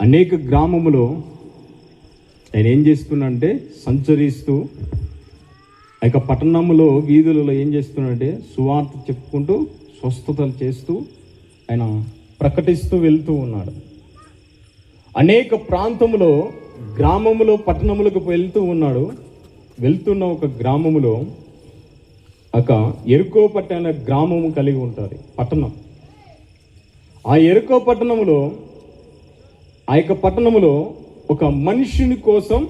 అనేక గ్రామములో ఆయన ఏం చేస్తున్నాడంటే సంచరిస్తూ ఆ యొక్క పట్టణంలో వీధులలో ఏం చేస్తున్నాడంటే సువార్త చెప్పుకుంటూ స్వస్థతలు చేస్తూ ఆయన ప్రకటిస్తూ వెళ్తూ ఉన్నాడు. అనేక ప్రాంతములో గ్రామములో పట్టణములకు వెళ్తూ ఉన్నాడు. వెళ్తున్న ఒక గ్రామములో ఒక ఎరుకో పట్టణ గ్రామము కలిగి ఉంటుంది పట్టణం. ఆ ఎరుకో పట్టణములో ఆ యొక్క పట్టణములో ఒక మనిషిని కోసం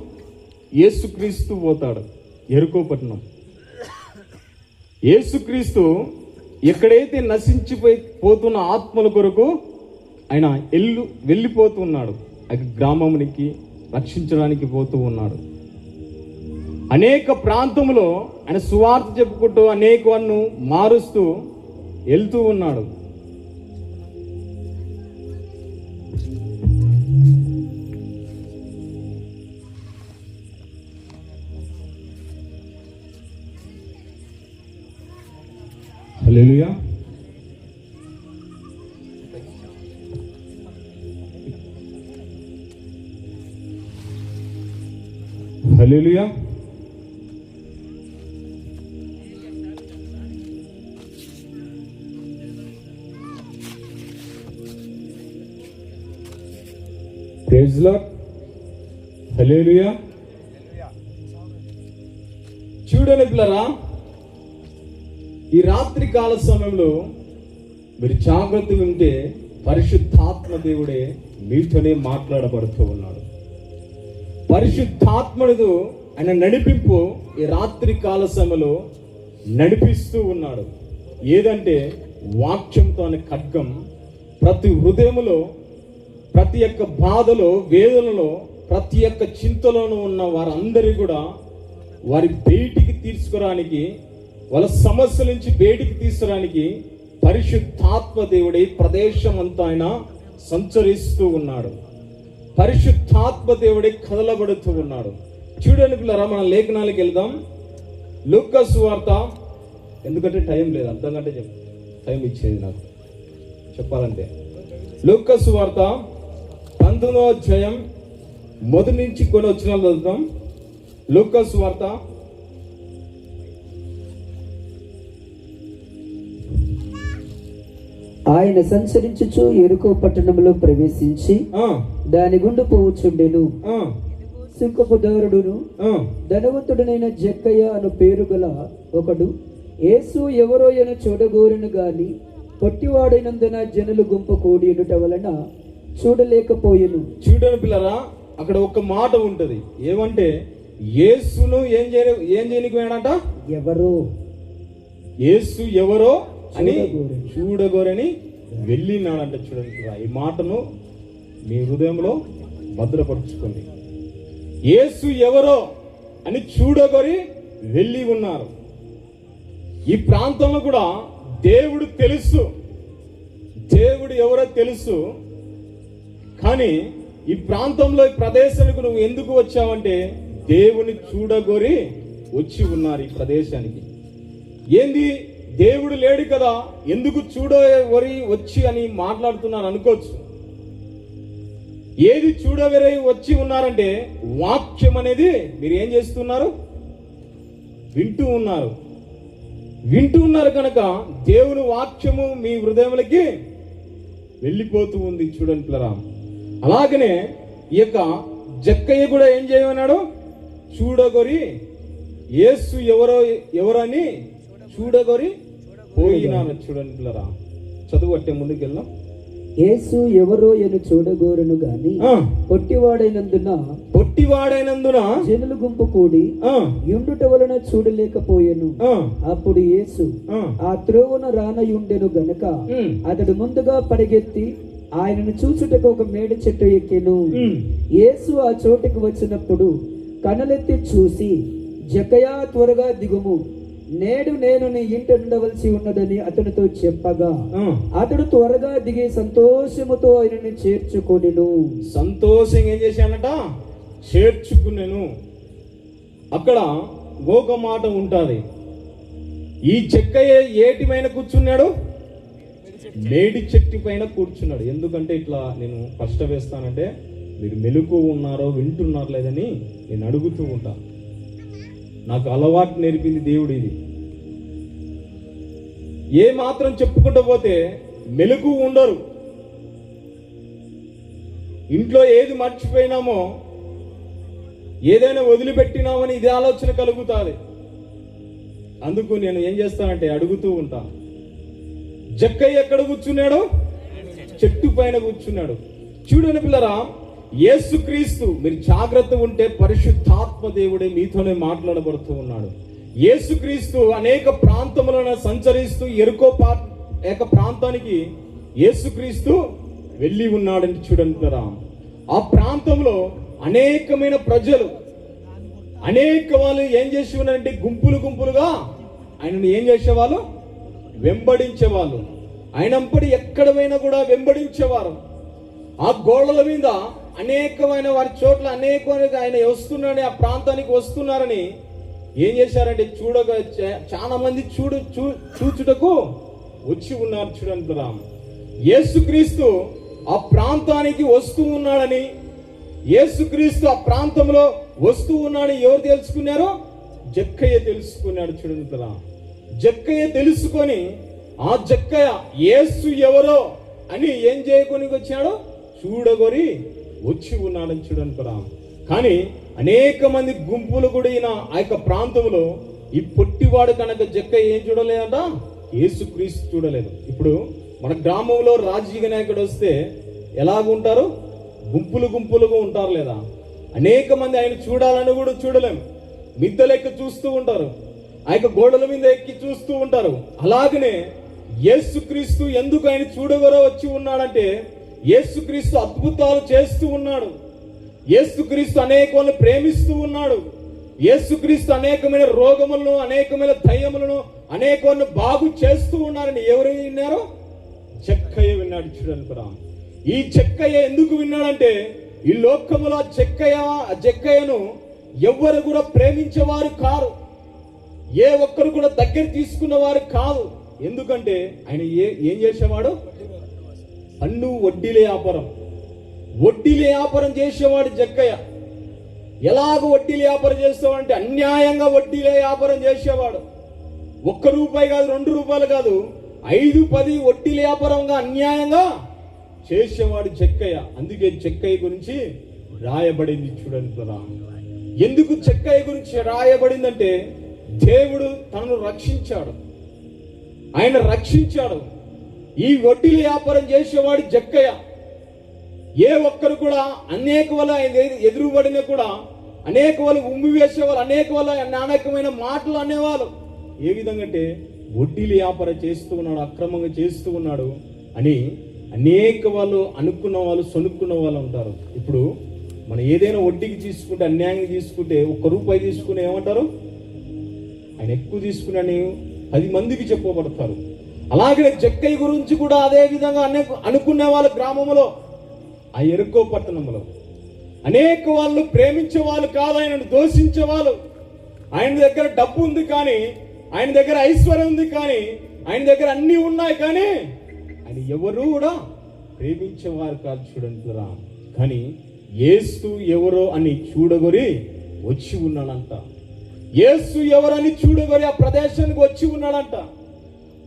యేసుక్రీస్తు పోతాడు. ఎరుకో పట్టణం. యేసుక్రీస్తు ఎక్కడైతే నశించిపోయి పోతున్న ఆత్మల కొరకు ఆయన ఎల్లు వెళ్ళిపోతూ ఉన్నాడు. ఆ గ్రామమునికి రక్షించడానికి పోతూ ఉన్నాడు. అనేక ప్రాంతంలో ఆయన సువార్త చెప్పుకుంటూ అనేక వన్ను మారుస్తూ వెళ్తూ ఉన్నాడు. Hallelujah hallelujah praise lord hallelujah చూడని పిల్లరా. ఈ రాత్రి కాల సమయంలో మీరు జాగ్రత్తగా ఉంటే పరిశుద్ధాత్మ దేవుడే మీతోనే మాట్లాడబడుతూ ఉన్నాడు. పరిశుద్ధాత్మడు ఆయన నడిపింపు ఈ రాత్రి కాల సమయంలో నడిపిస్తూ ఉన్నాడు. ఏదంటే వాక్యంతో అనే ఖడ్గం ప్రతి హృదయములో ప్రతి ఒక్క బాధలో వేదనలో ప్రతి ఒక్క చింతలోనూ ఉన్న వారందరి కూడా వారి బయటికి తీర్చుకోవడానికి వాళ్ళ సమస్యల నుంచి బయటికి తీసుకురానికి పరిశుద్ధాత్మ దేవుడై ప్రదేశం అంతా ఆయన సంచరిస్తూ ఉన్నాడు. పరిశుద్ధాత్మ దేవుడి కదలబడుతూ ఉన్నాడు. చూడండి పిల్లరా మన లేఖనాలకు వెళ్దాం. లూకస్ వార్త. ఎందుకంటే టైం లేదు అర్థం కంటే చెప్ టైం ఇచ్చేది నాకు. చెప్పాలంటే. లూకస్ వార్త పంతొమ్మిదో అధ్యాయం మొదటి నుంచి కొన్ని వచ్చిన చదువుతాం. లూకస్ వార్త ఆయన సంచరించుచు ఎరుకో పట్టణంలో ప్రవేశించి దాని గుండు సుంకపుదారుడును ఆ, ధనవంతుడనైన జక్కయ్య అను పేరు గల ఒకడు యేసు ఎవరో అని చూడగోరును గాని పొట్టివాడైనందున జనులు గుంపు కూడి ఉండుట వలన చూడలేకపోయెను. చూడండి పిల్లరా అక్కడ ఒక మాట ఉంటది. ఏమంటే యేసును ఏం చేయ ఏం చేయనికి పోయాడట ఎవరో? యేసు ఎవరో? అని చూడగోరని. వెళ్ళినాడంట చూడండి. ఈ మాటను మీ హృదయంలో భద్రపరుచుకోండి. యేసు ఎవరో అని చూడగోరి వెళ్ళి ఉన్నారు. ఈ ప్రాంతంలో కూడా దేవుడు తెలుసు. దేవుడు ఎవరో తెలుసు. కానీ ఈ ప్రాంతంలో ఈ ప్రదేశానికి నువ్వు ఎందుకు వచ్చావంటే దేవుని చూడగోరి వచ్చి ఉన్నారు ఈ ప్రదేశానికి. ఏంది? దేవుడు లేడు కదా ఎందుకు చూడవరి వచ్చి అని మాట్లాడుతున్నాను అనుకోవచ్చు. ఏది చూడవరి వచ్చి ఉన్నారంటే వాక్యం అనేది మీరు ఏం చేస్తున్నారు? వింటూ ఉన్నారు. వింటూ ఉన్నారు కనుక దేవుని వాక్యము మీ హృదయములకి వెళ్ళిపోతూ ఉంది చూడండి పిల్లరా అలాగనే ఈ యొక్క జక్కయ్య కూడా ఏం చేయమన్నాడు? చూడగొరి యేసు ఎవరో ఎవరని చూడగొరి పోయినాను చూడండి పిల్లరా. చదువు అట్టే ముందుకు వెళ్దాం యేసు ఎవరో అని చూడగోరును గాని పొట్టివాడైనందున పొట్టివాడైనందున జనులు గుంపు కూడి యుండుట వలన చూడలేకపోయెను. అప్పుడు యేసు ఆ, త్రోవన రానయుండెను గనుక అతడు ముందుగా పరిగెత్తి ఆయనను చూచుటకు ఒక మేడ చెట్టు ఎక్కెను. యేసు ఆ చోటుకు వచ్చినప్పుడు కనులెత్తి చూసి జకయా త్వరగా దిగుము. నేడు నేను నీ ఇంట ఉండవలసి ఉన్నదని అతనితో చెప్పగా. అతడు త్వరగా దిగి సంతోషముతో ఆయనని చేర్చుకొనెను. సంతోషంగా ఏం చేశానట చేర్చుకున్నాను అక్కడ ఒక మాట ఉంటుంది. ఈ చెక్కయ్య ఏటి పైన కూర్చున్నాడు? మేడి చెట్టు పైన కూర్చున్నాడు. ఎందుకంటే ఇట్లా నేను కష్ట వేస్తానంటే మీరు మెలకు ఉన్నారో వింటున్నారు లేదని నేను అడుగుతూ ఉంటా. నాకు అలవాటు నేర్పింది దేవుడు ఇది. ఏ మాత్రం చెప్పుకుంటూ పోతే మెలకు ఉండరు. ఇంట్లో ఏది మర్చిపోయినామో ఏదైనా వదిలిపెట్టినామని ఇది ఆలోచన కలుగుతుంది. అందుకు నేను ఏం చేస్తానంటే అడుగుతూ ఉంటా. జక్కయ్య ఎక్కడ కూర్చున్నాడు? చెట్టు పైన కూర్చున్నాడు. చూడని పిల్లరా యేసుక్రీస్తు మీరు జాగ్రత్త ఉంటే పరిశుద్ధాత్మ దేవుడే మీతోనే మాట్లాడబడుతూ ఉన్నాడు. యేసుక్రీస్తు అనేక ప్రాంతములను సంచరిస్తూ ఎరుకో పా ఏక ప్రాంతానికి యేసుక్రీస్తు వెళ్ళి ఉన్నాడని చూడండి పిల్లరా ఆ ప్రాంతంలో అనేకమైన ప్రజలు అనేక వాళ్ళు ఏం చేసి ఉన్నారంటే గుంపులు గుంపులుగా ఆయనను ఏం చేసేవాళ్ళు? వెంబడించేవాళ్ళు. ఆయనంపడి ఎక్కడ కూడా వెంబడించేవారు. ఆ గోడల మీద అనేకమైన వారి చోట్ల అనేకమైన ఆయన వస్తున్నాడని ఆ ప్రాంతానికి వస్తున్నారని ఏం చేశారంటే చూడగ చాలా మంది చూడు చూ చూచుటకు వచ్చి ఉన్నారు చూడండి రామ్ యేసుక్రీస్తు ఆ ప్రాంతానికి వస్తూ ఉన్నాడని యేసుక్రీస్తు ఆ ప్రాంతంలో వస్తూ ఉన్నాడని ఎవరు తెలుసుకున్నారో? జక్కయ్య తెలుసుకున్నాడు చూడండి రామ్ జక్కయ్య తెలుసుకొని ఆ జక్కయ్య యేసు ఎవరో అని ఏం చేయకొని వచ్చాడో చూడగొరి వచ్చి ఉన్నాడని చూడండి కూడా. కానీ అనేక మంది గుంపులు కూడిన ఆ యొక్క ప్రాంతంలో ఈ పొట్టివాడు కనుక జక్క ఏం చూడలేదంట? యేసుక్రీస్తు చూడలేదు. ఇప్పుడు మన గ్రామంలో రాజకీయ నాయకుడు వస్తే ఎలాగుంటారు గుంపులు గుంపులుగా ఉంటారు లేదా? అనేక మంది ఆయన చూడాలని కూడా చూడలేము మిద్దలెక్క చూస్తూ ఉంటారు. ఆ యొక్క గోడల మీద ఎక్కి చూస్తూ ఉంటారు. అలాగనే యేసుక్రీస్తు ఎందుకు ఆయన చూడగరో వచ్చి ఉన్నాడంటే యేసుక్రీస్తు అద్భుతాలు చేస్తూ ఉన్నాడు. యేసుక్రీస్తు అనేకలను ప్రేమిస్తూ ఉన్నాడు. యేసుక్రీస్తు అనేకమైన రోగములను అనేకమైన దయ్యములను అనేకలను బాగు చేస్తూ ఉన్నారని ఎవరు విన్నారో? చెక్కయ్య విన్నాడు చూడండి ఈ చెక్కయ్య ఎందుకు విన్నాడంటే ఈ లోకములో చెక్కయ్య చెక్కయ్యను ఎవ్వరు కూడా ప్రేమించేవారు కారు. ఏ ఒక్కరు కూడా దగ్గర తీసుకున్నవారు కాదు ఎందుకంటే ఆయన ఏ ఏం చేసేవాడు? పన్ను వడ్డీలే వ్యాపారం వడ్డీలే వ్యాపారం చేసేవాడు జక్కయ్య. ఎలాగ వడ్డీలు వ్యాపారం చేస్తావంటే అన్యాయంగా వడ్డీలే వ్యాపారం చేసేవాడు. ఒక్క రూపాయి కాదు రెండు రూపాయలు కాదు ఐదు పది వడ్డీల వ్యాపారంగా అన్యాయంగా చేసేవాడు చెక్కయ్య అందుకే చెక్కయ్య గురించి రాయబడింది చూడండి కదా ఎందుకు చెక్కయ్య గురించి రాయబడిందంటే దేవుడు తనను రక్షించాడు. ఆయన రక్షించాడు. ఈ వడ్డీల వ్యాపారం చేసేవాడు జక్కయ్య. ఏ ఒక్కరు కూడా అనేక వల్ల ఎదురుబడిన కూడా అనేక వాళ్ళు ఉమ్మి వేసేవాళ్ళు అనేక వాళ్ళ అనేకమైన మాటలు అనేవాళ్ళు. ఏ విధంగా అంటే వడ్డీలు వ్యాపారం చేస్తూ ఉన్నాడు అక్రమంగా చేస్తూ ఉన్నాడు అని అనేక వాళ్ళు అనుకున్న వాళ్ళు సొనుక్కున్న వాళ్ళు ఉంటారు. ఇప్పుడు మనం ఏదైనా వడ్డీకి తీసుకుంటే అన్యాయంగా తీసుకుంటే ఒక్క రూపాయి తీసుకుని ఏమంటారు? ఆయన ఎక్కువ తీసుకుని పది మందికి చెప్పబడతారు. అలాగే జక్కయ్య గురించి కూడా అదే విధంగా అనే అనుకునే వాళ్ళ గ్రామంలో ఆ ఎరుకో పట్టణంలో అనేక వాళ్ళు ప్రేమించే వాళ్ళు కాదు ఆయనను దోషించే వాళ్ళు. ఆయన దగ్గర డబ్బు ఉంది కానీ ఆయన దగ్గర ఐశ్వర్యం ఉంది కానీ ఆయన దగ్గర అన్నీ ఉన్నాయి కానీ ఆయన ఎవరు కూడా ప్రేమించేవారు కాదు చూడండి రా కానీ ఏస్తు ఎవరో అని చూడగొరి వచ్చి ఉన్నాడంట. ఏసు ఎవరని చూడగొరి ఆ ప్రదేశానికి వచ్చి ఉన్నాడంట.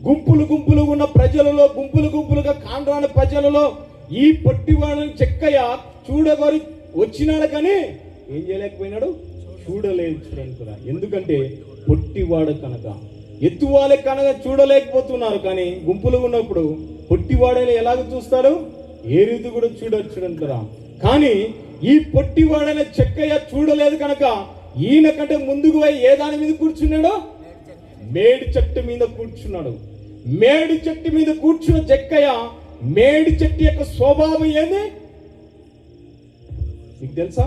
గుంపులు గుంపులు ఉన్న ప్రజలలో గుంపులు గుంపులుగా కాండ్రాని ప్రజలలో ఈ పొట్టివాడని చెక్కయ్య చూడగొరి వచ్చినాడు కానీ ఏం చేయలేకపోయినాడు? చూడలేదు చూడండి కూడా. ఎందుకంటే పొట్టివాడు కనుక ఎత్తువాళ్ళే కనుక చూడలేకపోతున్నారు కానీ గుంపులు ఉన్నప్పుడు పొట్టివాడని ఎలాగ చూస్తారు? ఏ రీతి కూడా చూడొచ్చు కదా కానీ ఈ పొట్టివాడైన చెక్కయ్య చూడలేదు కనుక ఈయన కంటే ముందుకు పోయి ఏ దాని మీద కూర్చున్నాడో? మేడి చెట్టు మీద కూర్చున్నాడు. మేడి చెట్టు మీద కూర్చున్న చెక్కయ్య మేడి చెట్టు యొక్క స్వభావం ఏంది? మీకు తెలుసా?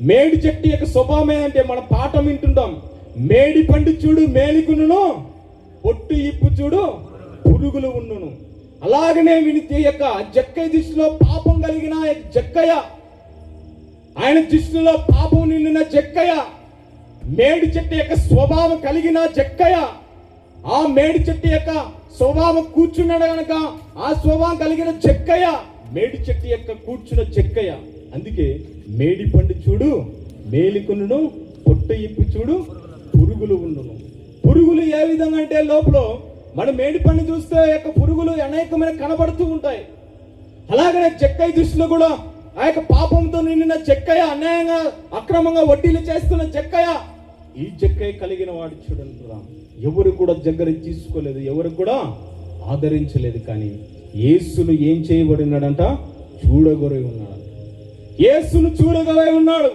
మేడి చెట్టు యొక్క స్వభావం ఏంటంటే మన పాఠం వింటుంటాం. మేడి పండు చూడు మేలికును పొట్టు ఇప్పు చూడు పురుగులు ఉండును. అలాగనే విని యొక్క జక్కయ్య దృష్టిలో పాపం కలిగిన జక్కయ్య ఆయన దృష్టిలో పాపం నిండిన జక్కయ్య మేడి చెట్టు యొక్క స్వభావం కలిగిన జక్కయ్య ఆ మేడి చెట్టు యొక్క స్వభావం కూర్చున్నాడు గనక ఆ స్వభావం కలిగిన చెక్కయ్య మేడి చెట్టు యొక్క కూర్చున్న చెక్కయ్య. అందుకే మేడి పండు చూడు మేలికొనును పొట్టు ఇప్పు చూడు పురుగులు ఉండును పురుగులు ఏ విధంగా అంటే లోపల మన మేడి పండు చూస్తే ఆ యొక్క పురుగులు అనేకమైన కనబడుతూ ఉంటాయి. అలాగనే చెక్కయ్య దృష్టిలో కూడా ఆ యొక్క పాపంతో నిండిన చెక్కయ్య అన్యాయంగా అక్రమంగా వడ్డీలు చేస్తున్న చెక్కయ్య ఈ చెక్కయ్య కలిగిన వాడు చూడండి రా. ఎవరు కూడా దగ్గర తీసుకోలేదు ఎవరు కూడా ఆదరించలేదు. కానీ యేసును ఏం చేయబడినాడంట? చూడగొరై ఉన్నాడు. యేసును చూడగొరై ఉన్నాడు.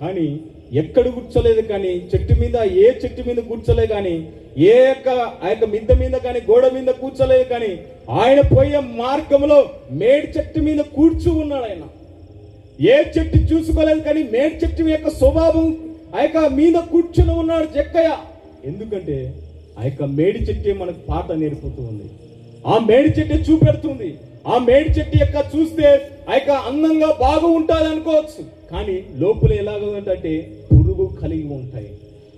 కానీ ఎక్కడ కూర్చోలేదు కానీ చెట్టు మీద ఏ చెట్టు మీద కూర్చోలే కానీ ఏ యొక్క ఆ యొక్క మిద్ద మీద కానీ గోడ మీద కూర్చోలేదు కానీ ఆయన పోయే మార్గంలో మేడి చెట్టు మీద కూర్చు ఉన్నాడు ఆయన. ఏ చెట్టు చూసుకోలేదు కానీ మేడి చెట్టు యొక్క స్వభావం ఆ యొక్క మీద కూర్చుని ఉన్నాడు జక్కయ్య. ఎందుకంటే ఆ యొక్క మేడి చెట్టే మనకు పాట నేర్పుతూ ఉంది ఆ మేడి చెట్టు చూపెడుతుంది. ఆ మేడి చెట్టు యొక్క చూస్తే ఆ యొక్క అందంగా బాగా ఉంటుంది అనుకోవచ్చు. కానీ లోపల ఎలాగ ఉందంటే పురుగు కలిగి ఉంటాయి.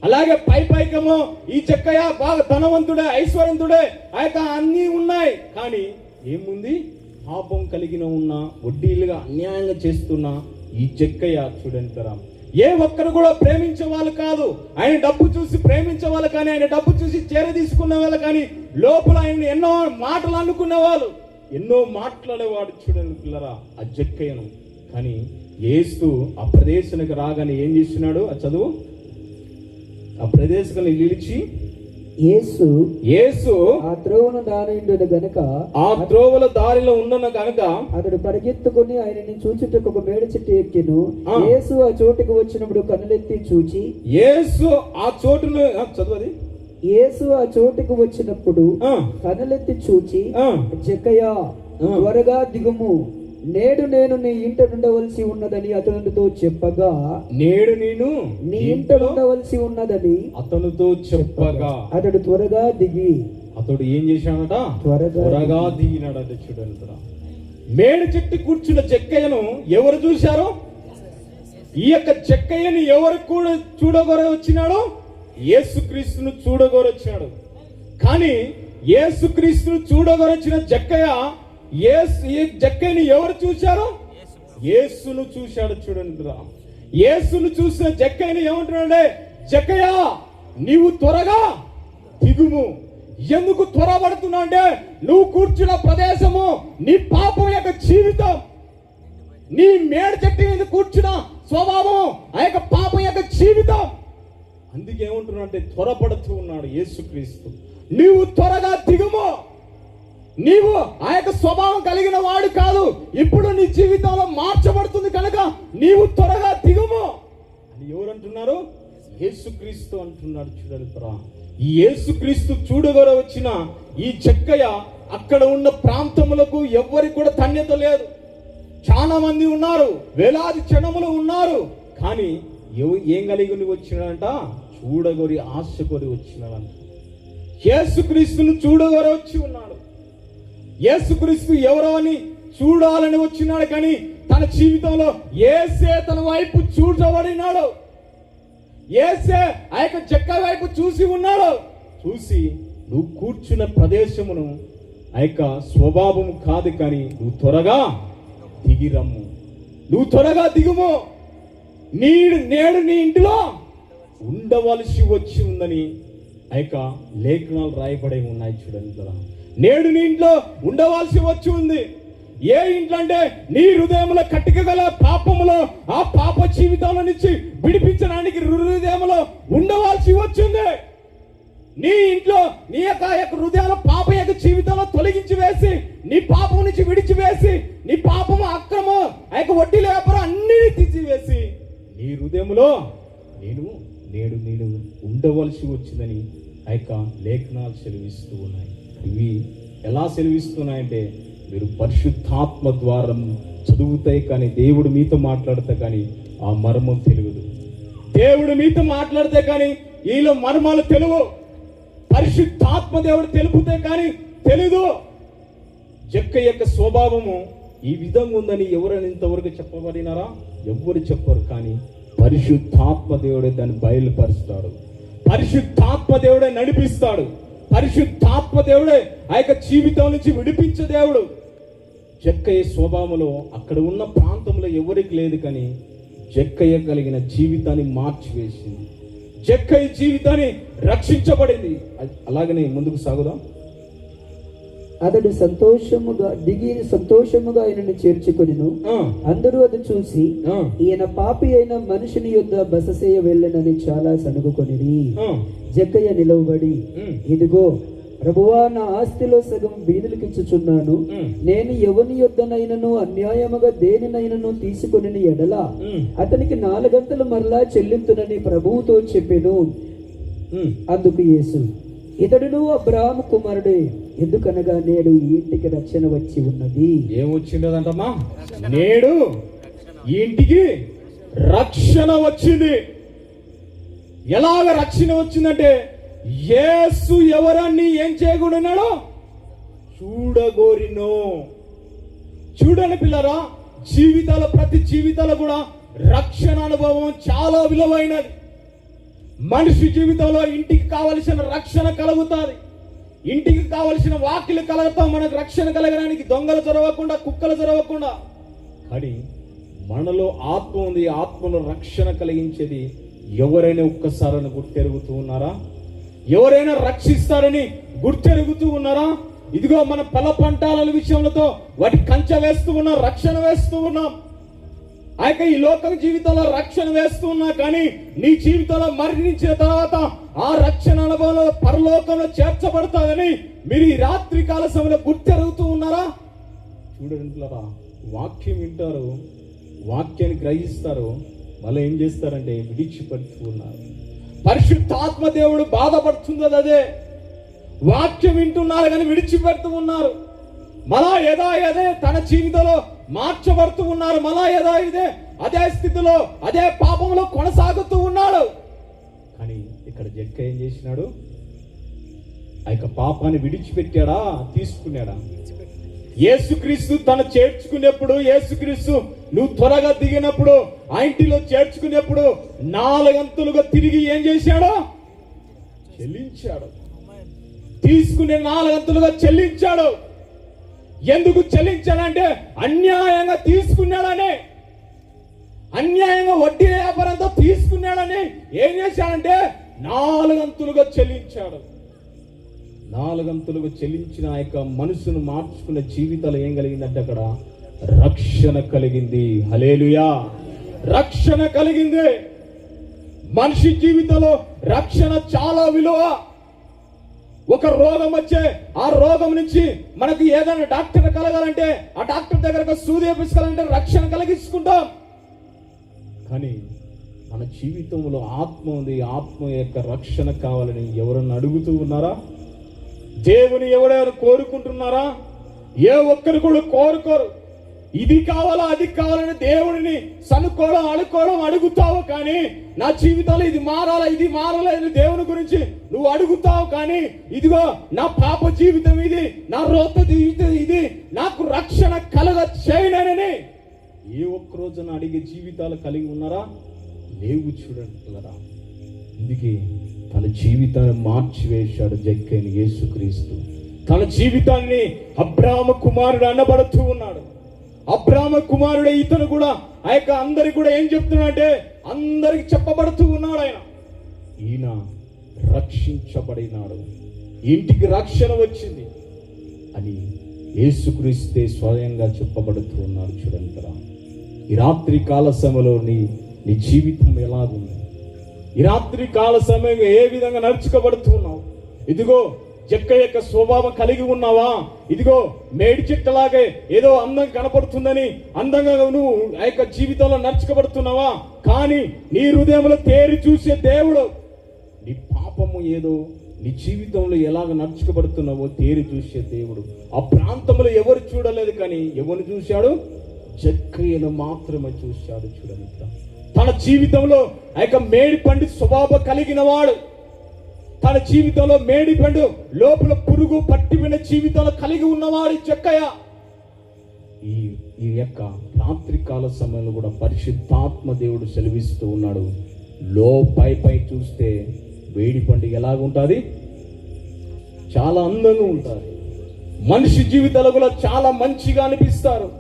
అలాగే పై పైకమో ఈ చెక్కయ్య బాగా ధనవంతుడే ఐశ్వర్యంతుడే ఆ యొక్క అన్నీ ఉన్నాయి. కానీ ఏముంది? పాపం కలిగిన ఉన్న వడ్డీలుగా అన్యాయంగా చేస్తున్న ఈ చెక్కయ్య చూడండి ఏ ఒక్కరు కూడా ప్రేమించే వాళ్ళు కాదు. ఆయన డబ్బు చూసి ప్రేమించే వాళ్ళు కానీ ఆయన డబ్బు చూసి చేర తీసుకున్న వాళ్ళు కానీ లోపల ఆయన ఎన్నో మాటలు అనుకునేవాళ్ళు ఎన్నో మాట్లాడేవాడు చూడండి పిల్లరా ఆ జక్కయ్యను. కానీ ఏస్తూ ఆ ప్రదేశానికి రాగానే ఏం చేస్తున్నాడు? ఆ చదువు? ఆ ప్రదేశాన్ని నిలిచి యేసు యేసు ఆ త్రోవను దానిండును గనుక ఆ త్రోవల దారిలో ఉండన గనక అతడు పరిగెత్తుకుని ఆయనని చూచుటకు ఒక మేడ చెట్టు ఎక్కెను. యేసు ఆ చోటుకు వచ్చినప్పుడు కన్నులెత్తి చూచి యేసు ఆ చోటును ఆ, చదవది. యేసు ఆ చోటుకు వచ్చినప్పుడు ఆ, కన్నులెత్తి చూచి ఆ. త్వరగా దిగుము. నేడు నేను నీ ఇంట ఉండవలసి ఉన్నదని అతనితో చెప్పగా నేడు నేను నీ ఇంట ఉండవలసి ఉన్నదని అతనితో చెప్పగా. అతడు త్వరగా దిగి అతడు ఏం చేశాడట? త్వరగా త్వరగా దిగినాడట చూడండి మేడు చెట్టు కూర్చున్న చెక్కయ్యను ఎవరు చూశారు? ఈ యొక్క చెక్కయ్యని ఎవరు కూడా చూడగొర వచ్చినాడు యేసుక్రీస్తును చూడగొర వచ్చాడు కానీ యేసుక్రీస్తును చూడగొరొచ్చిన జక్కయ్య ఏసు ఈ జక్కయ్యని ఎవరు చూశారు? ఏసును చూశాడు చూడండి రా ఏసును చూసిన జక్కని ఏమంటున్నాడే జక్కయ్యా నీవు త్వరగా దిగుము. ఎందుకు త్వరపడుతున్నా అంటే నువ్వు కూర్చున్న ప్రదేశము నీ పాపం యొక్క జీవితం. నీ మేడ చెట్టు మీద కూర్చున్న స్వభావం ఆ యొక్క పాపం యొక్క జీవితం. అందుకే అంటే త్వరపడుతూ ఉన్నాడు యేసుక్రీస్తు. నీవు త్వరగా దిగుము. నీవు ఆ యొక్క స్వభావం కలిగిన వాడు కాదు. ఇప్పుడు నీ జీవితంలో మార్చబడుతుంది కనుక నీవు త్వరగా దిగుము. అని ఎవరు అంటున్నారు? యేసుక్రీస్తు అంటున్నాడు చూడండి ప్రా ఈ యేసుక్రీస్తు చూడగొర వచ్చిన ఈ చెక్కయ్య అక్కడ ఉన్న ప్రాంతములకు ఎవ్వరికి కూడా ధన్యత లేదు. చాలా మంది ఉన్నారు వేలాది క్షణములు ఉన్నారు. కానీ ఎవ- ఏం కలిగి వచ్చినాడంట? చూడగొరి ఆశ కొరి వచ్చినాడంట. యేసుక్రీస్తును చూడగొర వచ్చి ఉన్నాడు. యేసుక్రీస్తు ఎవరో అని చూడాలని వచ్చినాడు కానీ తన జీవితంలో ఏసే తన వైపు చూడబడినాడు. ఏసే ఆ యొక్క చెక్క వైపు చూసి ఉన్నాడు. చూసి నువ్వు కూర్చున్న ప్రదేశమును ఆ యొక్క స్వభావం కాదు కానీ నువ్వు త్వరగా దిగిరమ్ము నువ్వు త్వరగా దిగుము. నీ నేడు నీ ఇంటిలో ఉండవలసి వచ్చి ఉందని ఆ యొక్క లేఖనాలు రాయబడి ఉన్నాయి చూడండి నేడు నీ ఇంట్లో ఉండవలసి వచ్చి ఉంది. ఏ ఇంట్లో అంటే నీ హృదయంలో కట్టిక గల పాపములో ఆ పాప జీవితంలో నుంచి విడిపించడానికి హృదయంలో ఉండవలసి వచ్చింది నీ ఇంట్లో నీ యొక్క యొక్క హృదయాల పాప యొక్క జీవితంలో తొలగించి వేసి నీ పాపం నుంచి విడిచివేసి నీ పాపము అక్రమం ఆ యొక్క వడ్డీ వ్యాపారం అన్ని తీసివేసి నీ హృదయంలో నేను నేడు నేను ఉండవలసి వచ్చిందని ఆ యొక్క లేఖనాలు సెలవిస్తూ ఉన్నాయి. ఇవి ఎలా సెలవిస్తున్నాయంటే మీరు పరిశుద్ధాత్మ ద్వారం చదువుతాయి కానీ దేవుడు మీతో మాట్లాడితే కానీ ఆ మర్మం తెలియదు. దేవుడు మీతో మాట్లాడితే కానీ ఈలో మర్మాలు తెలుగు పరిశుద్ధాత్మ దేవుడు తెలుపుతే కానీ తెలీదు. జక్క యొక్క స్వభావము ఈ విధంగా ఉందని ఎవరైనా ఇంతవరకు చెప్పబడినారా? ఎవ్వరు చెప్పరు కానీ పరిశుద్ధాత్మ దేవుడే దాన్ని బయలుపరుస్తాడు. పరిశుద్ధాత్మ దేవుడే నడిపిస్తాడు. పరిశుద్ధాత్మ దేవుడే. ఆ యొక్క జీవితం నుంచి విడిపించే దేవుడు. జక్కయ్య స్వభావంలో అక్కడ ఉన్న ప్రాంతంలో ఎవరికి లేదు కానీ జక్కయ్య కలిగిన జీవితాన్ని మార్చివేసింది. జక్కయ్య జీవితాన్ని రక్షించబడింది. అ- అలాగనే ముందుకు సాగుదాం. అతడు సంతోషముగా దిగి సంతోషముగా ఆయనను చేర్చుకొనిను. అందరూ అది చూసి ఈయన పాపి అయిన మనుషుని యొద్ద బస చేయ వెళ్ళనని చాలా సనుగుకొనిది ఆ, జక్కయ్య నిలవబడి ఇదిగో ప్రభువా నా ఆస్తిలో సగం బీదులకిచ్చుచున్నాను ఉమ్, నేను ఎవని యొద్దనైనను అన్యాయముగా దేనినైనను తీసుకొని ఎడల అతనికి నాలుగంతలు మరలా చెల్లింతునని ప్రభువుతో చెప్పెను. అందుకు యేసు ఇతడును అబ్రహాము కుమారుడే. ఎందుకనగా నేడు ఈ ఇంటికి రక్షణ వచ్చి ఉన్నది? ఏమొచ్చిండదంటమ్మా నేడు ఈ ఇంటికి రక్షణ వచ్చింది. ఎలాగ రక్షణ వచ్చిందంటే యేసు ఎవరన్నీ ఏం చేయకూడన్నాడో చూడగోరినో. చూడని పిల్లరా జీవితాల ప్రతి జీవితాల కూడా రక్షణ అనుభవం చాలా విలువైనది. మనిషి జీవితంలో ఇంటికి కావలసిన రక్షణ కలుగుతుంది. ఇంటికి కావలసిన వాకిలు కలగతాం మనకు రక్షణ కలగడానికి దొంగలు జరగకుండా కుక్కలు జరగకుండా. కానీ మనలో ఆత్మ ఉంది. ఆత్మలో రక్షణ కలిగించేది ఎవరైనా ఒక్కసారని గుర్తెరుగుతూ ఉన్నారా? ఎవరైనా రక్షిస్తారని గుర్తెరుగుతూ ఉన్నారా? ఇదిగో మన పల పంటాల విషయంలో వాటి కంచె వేస్తూ ఉన్నాం రక్షణ వేస్తూ ఉన్నాం. ఆ ఈ లోక జీవితంలో రక్షణ వేస్తున్నా కానీ నీ జీవితంలో మరణించిన తర్వాత ఆ రక్షణ అనుభవంలో పరలోకంలో చేర్చబడతాదని మీరు ఈ రాత్రి కాల సమయంలో గుర్తెరుగుతూ ఉన్నారా? చూడండి వాక్యం వింటారు వాక్యాన్ని గ్రహిస్తారు మళ్ళీ ఏం చేస్తారంటే విడిచిపెడుతూ ఉన్నారు. పరిశుద్ధాత్మ దేవుడు బాధపడుతుంది అదే. వాక్యం వింటున్నారు కానీ విడిచిపెడుతూ ఉన్నారు. మళ్ళా యదా యదే తన జీవితంలో మార్చబడుతూ ఉన్నారు. మళ్ళా ఏదో ఇదే అదే స్థితిలో అదే పాపంలో కొనసాగుతూ ఉన్నాడు. కానీ ఇక్కడ జడ్క ఏం చేసినాడు? ఆ యొక్క పాపాన్ని విడిచిపెట్టాడా? తీసుకున్నాడా? యేసుక్రీస్తు తను చేర్చుకునేప్పుడు యేసుక్రీస్తు నువ్వు త్వరగా దిగినప్పుడు ఆ ఇంటిలో చేర్చుకునేప్పుడు నాలుగంతులుగా తిరిగి ఏం చేశాడు? చెల్లించాడు. తీసుకునే నాలుగంతులుగా చెల్లించాడు. ఎందుకు చెల్లించాడంటే అన్యాయంగా తీసుకున్నాడని అన్యాయంగా వడ్డీ వ్యాపారంతో తీసుకున్నాడని ఏం చేశాడంటే నాలుగంతులుగా చెల్లించాడు. నాలుగంతులుగా చెల్లించిన ఆ యొక్క మనసును మార్చుకున్న జీవితాలు ఏం కలిగిందంటే అక్కడ రక్షణ కలిగింది. హలేలుయా రక్షణ కలిగింది. మనిషి జీవితంలో రక్షణ చాలా విలువ. ఒక రోగం వచ్చే ఆ రోగం నుంచి మనకు ఏదైనా డాక్టర్ కలగాలంటే ఆ డాక్టర్ దగ్గరకు సూది వేపించుకోవాలంటే రక్షణ కలిగించుకుంటాం. కానీ మన జీవితంలో ఆత్మ ఉంది. ఆత్మ యొక్క రక్షణ కావాలని ఎవరన్నా అడుగుతూ ఉన్నారా? దేవుని ఎవరైనా కోరుకుంటున్నారా? ఏ ఒక్కరు కూడా కోరుకోరు. ఇది కావాలా అది కావాలని దేవుడిని సనుక్కోవడం అడుక్కోవడం అడుగుతావు కానీ నా జీవితంలో ఇది మారాలా ఇది మారాలా అని దేవుని గురించి నువ్వు అడుగుతావు కానీ ఇదిగో నా పాప జీవితం ఇది నా రోత జీవితం ఇది నాకు రక్షణ కలగ చేయనని ఏ ఒక్క రోజున అడిగే జీవితాలు కలిగి ఉన్నారా? లేవు చూడరా అందుకే తన జీవితాన్ని మార్చివేశాడు జక్కని యేసుక్రీస్తు. తన జీవితాన్ని అబ్రాహ్మ కుమారుడు అనబడుతూ ఉన్నాడు. అబ్రాహ్మ కుమారుడే ఇతను కూడా ఆ యొక్క అందరికి కూడా ఏం చెప్తున్నాడంటే అందరికి చెప్పబడుతూ ఉన్నాడు ఆయన. ఈయన రక్షించబడినాడు. ఇంటికి రక్షణ వచ్చింది అని యేసుక్రీస్తే స్వయంగా చెప్పబడుతూ ఉన్నారు చూడంతరా ఈ రాత్రి కాల సమయంలో నీ నీ జీవితం ఎలాగుంది? ఈ రాత్రి కాల సమయంగా ఏ విధంగా నడుచుకోబడుతున్నావు ఇదిగో చెక్క యొక్క స్వభావం కలిగి ఉన్నావా? ఇదిగో మేడి చెట్టులాగే ఏదో అందం కనపడుతుందని అందంగా నువ్వు ఆ యొక్క జీవితంలో నడుచుకబడుతున్నావా? కానీ నీ హృదయంలో తేరి చూసే దేవుడు నీ పాపము ఏదో నీ జీవితంలో ఎలాగ నడుచుకోబడుతున్నావో తేరి చూసే దేవుడు. ఆ ప్రాంతంలో ఎవరు చూడలేదు కానీ ఎవరు చూశాడు? జక్కయ్యను మాత్రమే చూశాడు చూడండి. తన జీవితంలో ఆ యొక్క మేడి పండి స్వభావం కలిగిన వాడు. తన జీవితంలో మేడిపండు లోపల పురుగు పట్టిపోయిన జీవితంలో కలిగి ఉన్నవాడు చెక్కయ్య ఈ ఈ యొక్క రాత్రికాల సమయంలో కూడా పరిశుద్ధాత్మ దేవుడు సెలవిస్తూ ఉన్నాడు. లో పై పై చూస్తే వేడి పండుగ ఎలాగుంటుంది? చాలా అందంగా ఉంటుంది మనిషి జీవితాలు కూడా చాలా మంచిగా అనిపిస్తారు.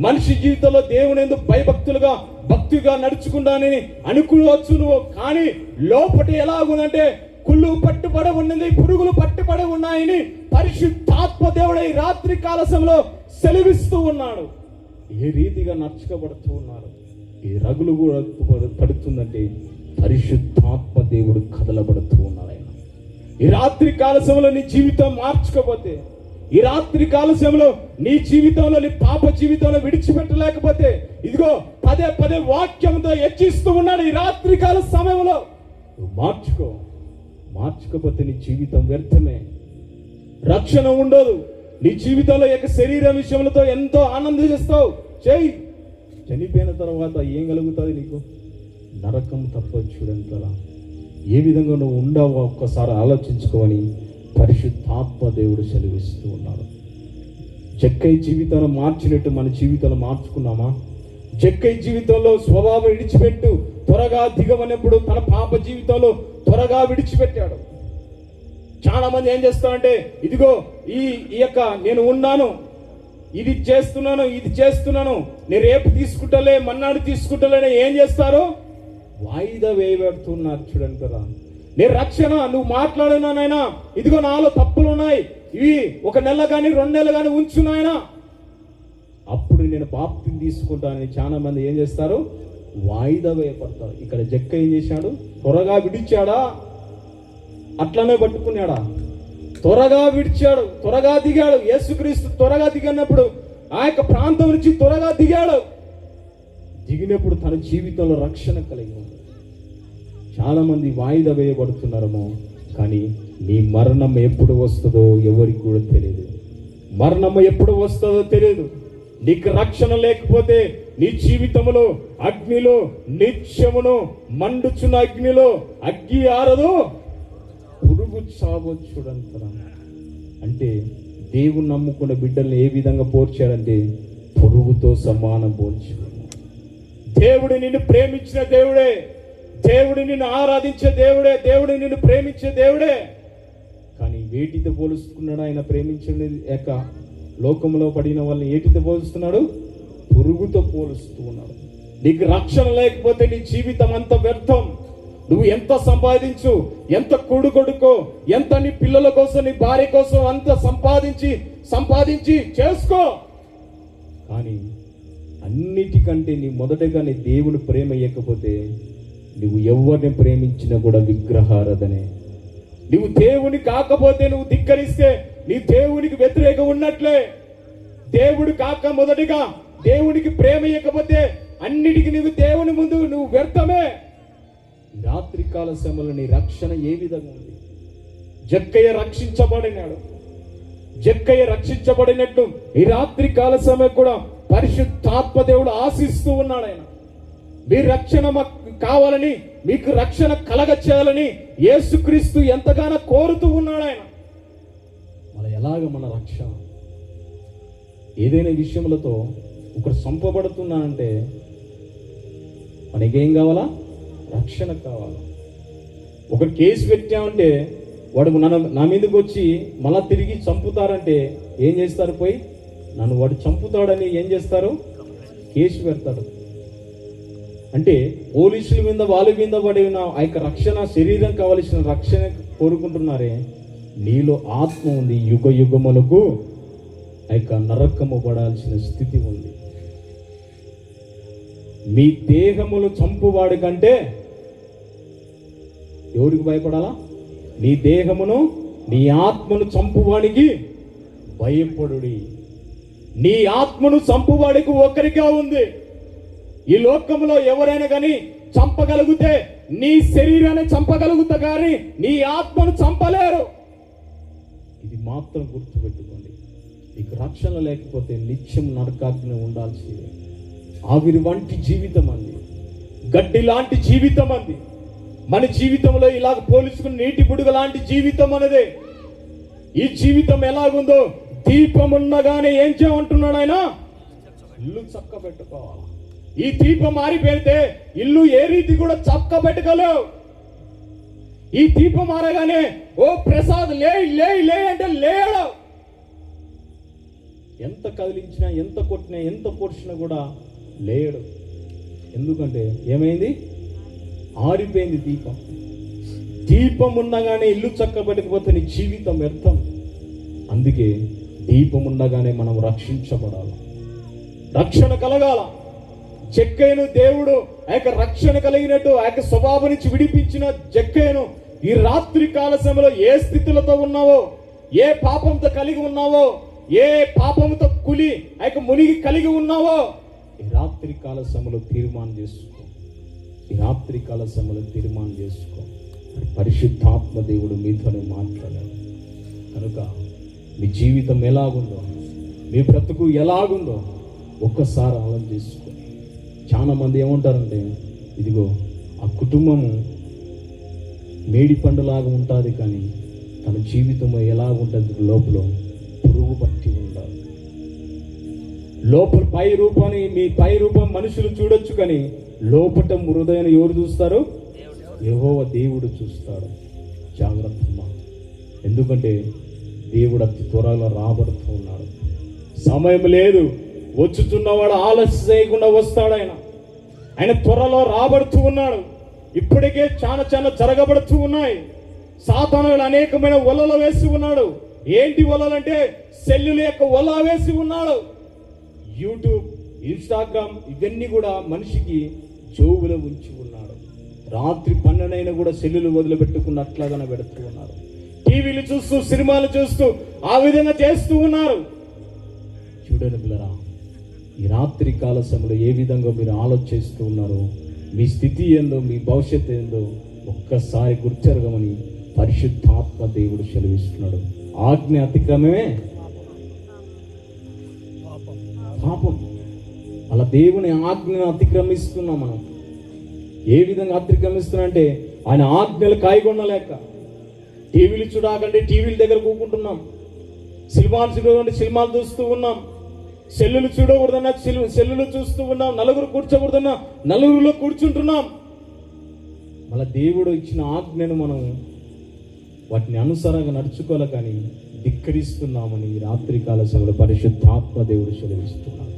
మనిషి జీవితంలో దేవుని ఎందుకు భయభక్తులుగా భక్తిగా నడుచుకుంటానని అనుకోవచ్చు నువ్వు కానీ లోపటి ఎలాగుందంటే కుళ్ళు పట్టుబడి ఉన్నది పురుగులు పట్టుబడి ఉన్నాయని పరిశుద్ధాత్మ దేవుడై రాత్రి కాల సమయంలో సెలవిస్తూ ఉన్నాడు. ఏ రీతిగా నడుచుకోబడుతూ ఉన్నారు? ఈ రగులు కూడా పడుతుందంటే పరిశుద్ధాత్మ దేవుడు కదలబడుతూ ఉన్నాడు ఆయన. ఈ రాత్రి కాల సమయంలో నీ జీవితం మార్చుకోపోతే ఈ రాత్రి కాల సమయంలో నీ జీవితంలో నీ పాప జీవితంలో విడిచిపెట్టలేకపోతే ఇదిగో పదే పదే వాక్యంతో హెచ్చిస్తూ ఉన్నాడు ఈ రాత్రి కాల సమయంలో. నువ్వు మార్చుకో. మార్చుకోపోతే నీ జీవితం వ్యర్థమే. రక్షణ ఉండదు. నీ జీవితంలో యొక్క శరీర విషయములతో ఎంతో ఆనందిస్తావు చేయి చనిపోయిన తర్వాత ఏం కలుగుతుంది నీకు? నరకం తప్ప చూడంతలా. ఏ విధంగా నువ్వు ఉండవో ఒక్కసారి ఆలోచించుకొని పరిశుద్ధాత్మ దేవుడు సెలవిస్తూ ఉన్నాడు. జక్కై జీవితాన్ని మార్చినట్టు మన జీవితాలు మార్చుకున్నామా? జక్కై జీవితంలో స్వభావం విడిచిపెట్టు. త్వరగా దిగవనప్పుడు తన పాప జీవితంలో త్వరగా విడిచిపెట్టాడు. చాలా మంది ఏం చేస్తారంటే ఇదిగో ఈ ఈ యొక్క నేను ఉన్నాను ఇది చేస్తున్నాను ఇది చేస్తున్నాను నేను రేపు తీసుకుంటలే మన్నాడు తీసుకుంటలే ఏం చేస్తారు? వాయిదా వేయబడుతున్నారు చూడండి కదా. నేను రక్షణ నువ్వు మాట్లాడినానైనా ఇదిగో నాలో తప్పులు ఉన్నాయి ఇవి ఒక నెల కానీ రెండు నెలలు కానీ ఉంచు నాయనా. అప్పుడు నేను బాప్తిని తీసుకుంటానని చాలా మంది ఏం చేస్తారు? వాయిదా వేయపడతారు ఇక్కడ జక్క ఏం చేశాడు? త్వరగా విడిచాడా? అట్లనే పట్టుకున్నాడా? త్వరగా విడిచాడు త్వరగా దిగాడు. యేసుక్రీస్తు త్వరగా దిగినప్పుడు ఆ యొక్క ప్రాంతం నుంచి త్వరగా దిగాడు. దిగినప్పుడు తన జీవితంలో రక్షణ కలిగి ఉంది వాయిదా వేయబడుతున్నారేమో కానీ నీ మరణం ఎప్పుడు వస్తుందో ఎవరికి కూడా తెలియదు. మరణం ఎప్పుడు వస్తుందో తెలియదు. నీకు రక్షణ లేకపోతే నీ జీవితంలో అగ్నిలో నిత్యమును మండుచున్న అగ్నిలో అగ్గి ఆరదు. పురుగు చావచ్చుడంతరా అంటే దేవుని నమ్ముకున్న బిడ్డల్ని ఏ విధంగా పోర్చాడంటే పురుగుతో సమానం పోల్చు దేవుడు నిన్ను ప్రేమించిన దేవుడే. దేవుడు నిన్ను ఆరాధించే దేవుడే. దేవుడు నిన్ను ప్రేమించే దేవుడే. కానీ వేటితో పోలుస్తున్నాడు ఆయన ప్రేమించిన యొక్క లోకంలో పడిన వాళ్ళని ఏటితో పోలుస్తున్నాడు? పురుగుతో పోలుస్తూ ఉన్నాడు. నీకు రక్షణ లేకపోతే నీ జీవితం అంత వ్యర్థం. నువ్వు ఎంత సంపాదించు ఎంత కూడు కొడుకో ఎంత నీ పిల్లల కోసం నీ భార్య కోసం అంత సంపాదించి సంపాదించి చేసుకో. కానీ అన్నిటికంటే నీ మొదటగా నీ దేవుని ప్రేమ ఇవ్వకపోతే నువ్వు ఎవరిని ప్రేమించినా కూడా విగ్రహారధనే. నువ్వు దేవుని కాకపోతే నువ్వు ధిక్కరిస్తే నీ దేవునికి వ్యతిరేకం ఉన్నట్లే. దేవుడు కాక మొదటిగా దేవునికి ప్రేమ ఇవ్వకపోతే అన్నిటికి నువ్వు దేవుని ముందు నువ్వు వ్యర్థమే. రాత్రికాల రాత్రి సమయంలో నీ రక్షణ ఏ విధంగా ఉంది? జక్కయ్య రక్షించబడినాడు. జక్కయ్య రక్షించబడినట్టు ఈ రాత్రి కాల సమయం కూడా పరిశుద్ధాత్మ దేవుడు ఆశిస్తూ ఉన్నాడు ఆయన. మీ రక్షణ మాకు కావాలని మీకు రక్షణ కలగ చేయాలని యేసుక్రీస్తు ఎంతగానో కోరుతూ ఉన్నాడు అలాగ మన లక్ష్యం రక్షణ ఏదైనా విషయములతో ఒకరు సంపబడుతున్నానంటే మనకేం కావాలా? రక్షణ కావాలా? ఒకరు కేసు పెట్టామంటే వాడు నన్ను నా మీదకి వచ్చి మళ్ళా తిరిగి చంపుతారంటే ఏం చేస్తారు పోయి? నన్ను వాడు చంపుతాడని ఏం చేస్తారు? కేసు పెడతాడు. అంటే పోలీసుల మీద వాళ్ళ మీద పడిన ఆ యొక్క రక్షణ శరీరం కావలసిన రక్షణ కోరుకుంటున్నారే నీలో ఆత్మ ఉంది. యుగ యుగములకు ఆ యొక్క నరకము పడాల్సిన స్థితి ఉంది. మీ దేహములు చంపువాడి కంటే ఎవరికి భయపడాలా? నీ దేహమును నీ ఆత్మను చంపువానికి భయపడుడి. నీ ఆత్మను చంపువాడికి ఒక్కరిగా ఉంది. ఈ లోకంలో ఎవరైనా కానీ చంపగలిగితే నీ శరీరాన్ని చంపగలుగుతా కానీ నీ ఆత్మను చంపలేరు. ఇది మాత్రం గుర్తుపెట్టుకోండి. మీకు రక్షణ లేకపోతే నిత్యం నరకాగ్ని ఉండాల్సిందే. ఆవిరి వంటి జీవితం అంది. గడ్డి లాంటి జీవితం అంది. మన జీవితంలో ఇలాగ పోల్చుకుని నీటి బుడుగ లాంటి జీవితం అనేదే ఈ జీవితం ఎలాగుందో దీపం ఉన్నగానే ఏం చేయమంటున్నాడు ఆయన? ఇల్లు చక్క పెట్టుకోవాలి ఈ దీపం మారిపోతే ఇల్లు ఏ రీతి కూడా చక్క పెట్టుకోలేవు ఈ దీపం మారగానే ఓ ప్రసాద్ లే లే లే అంటే లేడు ఎంత కదిలించినా ఎంత కొట్టినా ఎంత పొడిచినా కూడా లేడు ఎందుకంటే ఏమైంది? ఆరిపోయింది దీపం. దీపం ఉండగానే ఇల్లు చక్కబెట్టకపోతే నీ జీవితం వ్యర్థం. అందుకే దీపం ఉండగానే మనం రక్షించబడాలి. రక్షణ కలగాల. చెక్కైన దేవుడు ఆ యొక్క రక్షణ కలిగినట్టు ఆ యొక్క స్వభావం నుంచి విడిపించిన జక్కైను ఈ రాత్రి కాల సమయంలో ఏ స్థితులతో ఉన్నావో ఏ పాపంతో కలిగి ఉన్నావో ఏ పాపంతో కులి ఆ యొక్క మునిగి కలిగి ఉన్నావో ఈ రాత్రి కాల సమయంలో తీర్మానం చేసుకో. ఈ రాత్రి కాల సమయంలో తీర్మానం చేసుకో. పరిశుద్ధాత్మ దేవుడు మీతోనే మాట్లాడాడు. కనుక మీ జీవితం ఎలాగుందో మీ బ్రతుకు ఎలాగుందో ఒక్కసారి ఆలోచన చేసుకో చాలా మంది ఏమంటారంటే ఇదిగో ఆ కుటుంబము మేడి పండులాగా ఉంటుంది కానీ తన జీవితం ఎలా ఉంటుంది లోపల? పురుగు పట్టి ఉండాలి. లోపల పై రూపాన్ని మీ పై రూపం మనుషులు చూడొచ్చు కానీ లోపట మృదైన ఎవరు చూస్తారు? యెహోవా దేవుడు చూస్తాడు. జాగ్రత్త ఎందుకంటే దేవుడు అతి త్వరలో రాబడుతూ ఉన్నాడు. సమయం లేదు. వచ్చుచున్నవాడు ఆలస్యం చేయకుండా వస్తాడు ఆయన. ఆయన త్వరలో రాబడుతూ ఉన్నాడు. ఇప్పటికే చాలా చాలా జరగబడుతూ ఉన్నాయి. సాతానుడు అనేకమైన వలలు వేసి ఉన్నాడు. ఏంటి వలలు అంటే సెల్లుల యొక్క వల వేసి ఉన్నాడు. యూట్యూబ్ ఇన్స్టాగ్రామ్ ఇవన్నీ కూడా మనిషికి జోబులో ఉంచి ఉన్నాడు. రాత్రి పన్నెండైనా కూడా సెల్లులు వదిలిపెట్టుకున్నట్లాగానే పెడుతూ ఉన్నారు. టీవీలు చూస్తూ సినిమాలు చూస్తూ ఆ విధంగా చేస్తూ ఉన్నారు. చూడండి పిల్లరా ఈ రాత్రి కాల సమయంలో ఏ విధంగా మీరు ఆలోచిస్తూ ఉన్నారో మీ స్థితి ఏందో మీ భవిష్యత్తు ఏందో ఒక్కసారి గుర్చెరగమని పరిశుద్ధాత్మ దేవుడు సెలవిస్తున్నాడు. ఆజ్ఞ అతిక్రమమే పాపం. అలా దేవుని ఆజ్ఞను అతిక్రమిస్తున్నాం మనం. ఏ విధంగా అతిక్రమిస్తున్నామంటే ఆయన ఆజ్ఞలు కాయగొనలేక. టీవీలు చూడాకంటే టీవీల దగ్గర కూకుంటున్నాం. సినిమాలు చూడకంటే సినిమాలు చూస్తూ ఉన్నాం. సెల్లులు చూడకూడదన్నా సెల్లు సెల్లులు చూస్తూ ఉన్నాం నలుగురు కూర్చోకూడదన్నా నలుగురిలో కూర్చుంటున్నాం. మళ్ళీ దేవుడు ఇచ్చిన ఆజ్ఞను మనం వాటిని అనుసారంగా నడుచుకోవాలి కానీ ధిక్కరిస్తున్నామని ఈ రాత్రి కాల సమయంలో పరిశుద్ధాత్మ దేవుడు సెలవిస్తున్నాడు.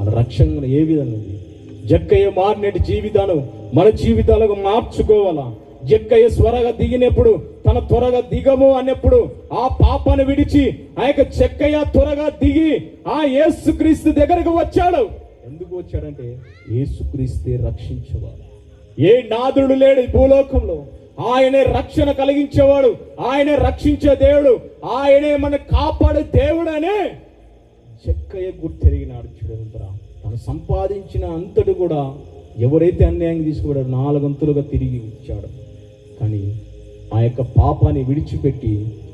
మన రక్షణ ఏ విధంగా ఉంది? జక్కయ్య మారినటి జీవితాలు మన జీవితాలకు మార్చుకోవాలా? జక్కయ్య త్వరగా దిగినప్పుడు తన త్వరగా దిగము అన్నప్పుడు ఆ పాపను విడిచి ఆ యొక్క చెక్కయ్య త్వరగా దిగి ఆ యేసుక్రీస్తు దగ్గరకు వచ్చాడు. ఎందుకు వచ్చాడంటే యేసుక్రీస్తే రక్షించేవాడు. ఏ నాదుడు లేడు భూలోకంలో. ఆయనే రక్షణ కలిగించేవాడు. ఆయనే రక్షించే దేవుడు. ఆయనే మన కాపాడే దేవుడు అనే చెక్కయ్య గుర్తెరిగినాడు చూడంతరా తను సంపాదించిన అంతటి కూడా ఎవరైతే అన్యాయం తీసుకున్నాడో నాలుగంతులుగా తిరిగి ఇచ్చాడు కానీ ఆ యొక్క పాపాన్ని విడిచిపెట్టి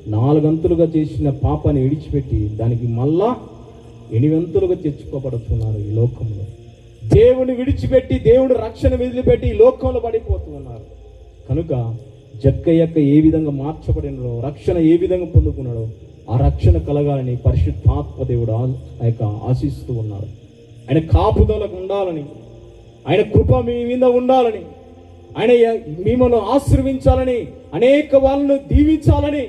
నాలుగంతులుగా చేసిన పాపాన్ని విడిచిపెట్టి దానికి మళ్ళా ఎనివంతులుగా తెచ్చుకోబడుతున్నారు ఈ లోకంలో. దేవుని విడిచిపెట్టి దేవుడు రక్షణ వదిలిపెట్టి ఈ లోకంలో పడిపోతున్నారు. కనుక కనుక జక్కయ్యక్క ఏ విధంగా మార్చబడినో రక్షణ ఏ విధంగా పొందుకున్నాడో ఆ రక్షణ కలగాలని పరిశుద్ధాత్మ దేవుడు ఆ ఆ యొక్క ఆశిస్తూ ఉన్నాడు ఆయన కాపుదలకు ఉండాలని ఆయన కృప మీ మీద ఉండాలని ఆయన మిమ్మల్ని ఆశీర్వించాలని అనేక వాళ్ళను దీవించాలని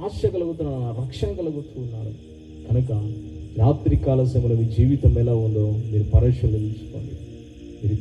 ఆశ కలుగుతున్నాడు రక్షణ కలుగుతూ కనుక రాత్రి కాల సమయంలో మీ జీవితం ఎలా ఉందో మీరు పరిశీలించుకోండి మీరు